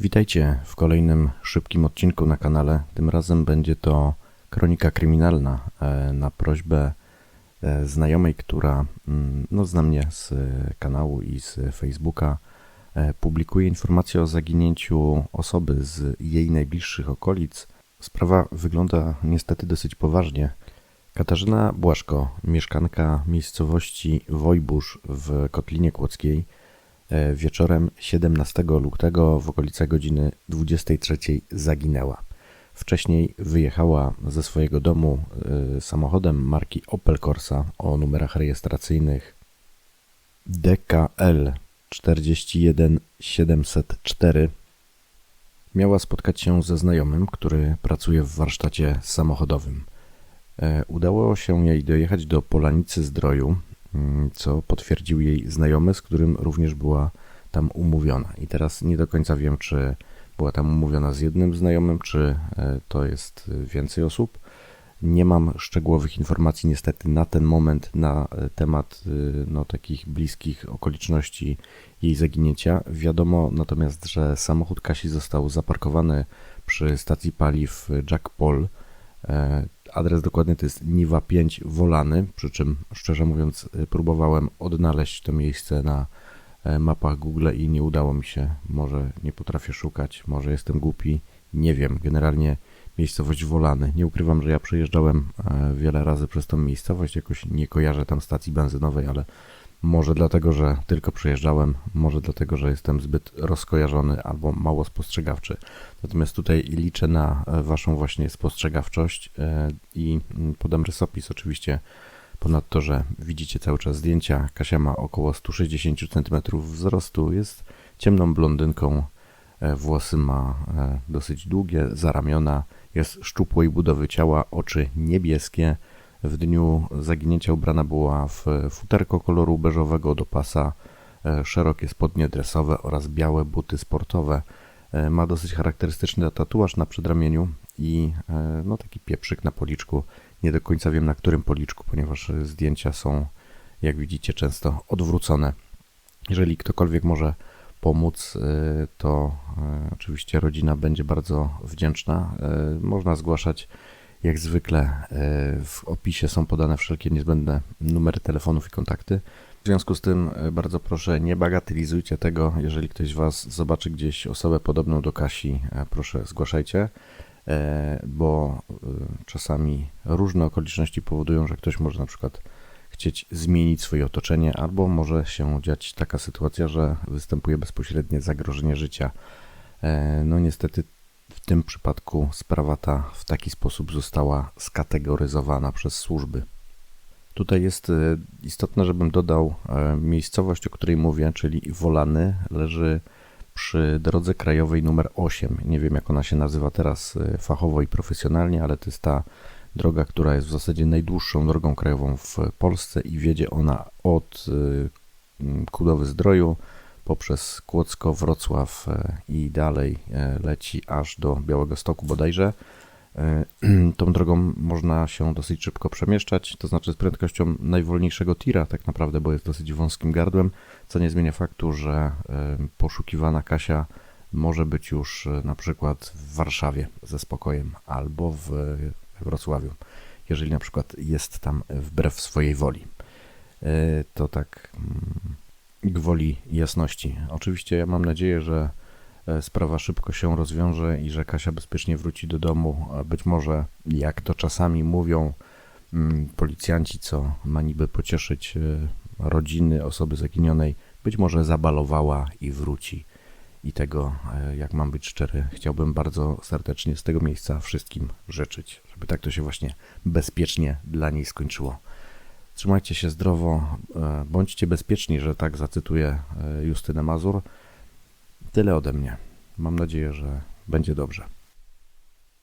Witajcie w kolejnym szybkim odcinku na kanale. Tym razem będzie to kronika kryminalna e, na prośbę e, znajomej, która mm, no, zna mnie z kanału i z Facebooka. E, publikuje informacje o zaginięciu osoby z jej najbliższych okolic. Sprawa wygląda niestety dosyć poważnie. Katarzyna Błaszko, mieszkanka miejscowości Wojbusz w Kotlinie Kłodzkiej, E, wieczorem 17 lutego w okolicach godziny 23 zaginęła. Wcześniej wyjechała ze swojego domu e, samochodem marki Opel Corsa o numerach rejestracyjnych DKL 41704. Miała spotkać się ze znajomym, który pracuje w warsztacie samochodowym. E, udało się jej dojechać do Polanicy Zdroju, co potwierdził jej znajomy, z którym również była tam umówiona. I teraz nie do końca wiem, czy była tam umówiona z jednym znajomym, czy e, to jest więcej osób. Nie mam szczegółowych informacji niestety na ten moment na e, temat e, no, takich bliskich okoliczności jej zaginięcia. Wiadomo natomiast, że samochód Kasi został zaparkowany przy stacji paliw Jack Paul Adres dokładny to jest Niwa 5 Wolany, przy czym szczerze mówiąc y, próbowałem odnaleźć to miejsce na e, mapach Google i nie udało mi się. Może nie potrafię szukać, może jestem głupi, nie wiem. Generalnie miejscowość Wolany. Nie ukrywam, że ja przejeżdżałem e, wiele razy przez tą miejscowość, jakoś nie kojarzę tam stacji benzynowej, ale może dlatego, że tylko przejeżdżałem, może dlatego, że jestem zbyt rozkojarzony albo mało spostrzegawczy. Natomiast tutaj liczę na e, Waszą właśnie spostrzegawczość e, i mm, podam rysopis oczywiście. Ponadto, że widzicie cały czas zdjęcia, Kasia ma około 160 cm wzrostu, jest ciemną blondynką, e, włosy ma dosyć długie, zaramiona, jest szczupłej budowy ciała, oczy niebieskie, w dniu zaginięcia ubrana była w futerko koloru beżowego do pasa, e, szerokie spodnie dresowe oraz białe buty sportowe. E, ma dosyć charakterystyczny tatuaż na przedramieniu i e, no, taki pieprzyk na policzku. Nie do końca wiem na którym policzku, ponieważ zdjęcia są, jak widzicie, często odwrócone. Jeżeli ktokolwiek może pomóc, to oczywiście rodzina będzie bardzo wdzięczna. Można zgłaszać jak zwykle e, w opisie są podane wszelkie niezbędne numery telefonów i kontakty. W związku z tym e, bardzo proszę nie bagatelizujcie tego. Jeżeli ktoś Was zobaczy gdzieś osobę podobną do Kasi, e, proszę zgłaszajcie, bo czasami różne okoliczności powodują, że ktoś może na przykład chcieć zmienić swoje otoczenie, albo może się dziać taka sytuacja, że występuje bezpośrednie zagrożenie życia. No niestety w tym przypadku sprawa ta w taki sposób została skategoryzowana przez służby. Tutaj jest e, istotne, żebym dodał e, miejscowość, o której mówię, czyli Wolany, leży przy drodze krajowej numer 8. Nie wiem, jak ona się nazywa teraz e, fachowo i profesjonalnie, ale to jest ta droga, która jest w zasadzie najdłuższą drogą krajową w Polsce i wiedzie ona od Kudowy Zdroju poprzez Kłodzko, Wrocław e, i dalej e, leci aż do Białego Stoku bodajże. E, tą drogą można się dosyć szybko przemieszczać, to znaczy z prędkością najwolniejszego tira tak naprawdę, bo jest dosyć wąskim gardłem, co nie zmienia faktu, że poszukiwana Kasia może być już na przykład w Warszawie ze spokojem albo w Wrocławiu, jeżeli na przykład jest tam wbrew swojej woli. To tak mm, gwoli jasności. Oczywiście ja mam nadzieję, że e, sprawa szybko się rozwiąże i że Kasia bezpiecznie wróci do domu. Być może, jak to czasami mówią mm, policjanci, co ma niby pocieszyć e, rodziny osoby zaginionej, być może zabalowała i wróci. I tego, e, jak mam być szczery, chciałbym bardzo serdecznie z tego miejsca wszystkim życzyć, żeby tak to się właśnie bezpiecznie dla niej skończyło. Trzymajcie się zdrowo, e, bądźcie bezpieczni, że tak zacytuję e, Justynę Mazur. Tyle ode mnie. Mam nadzieję, że będzie dobrze.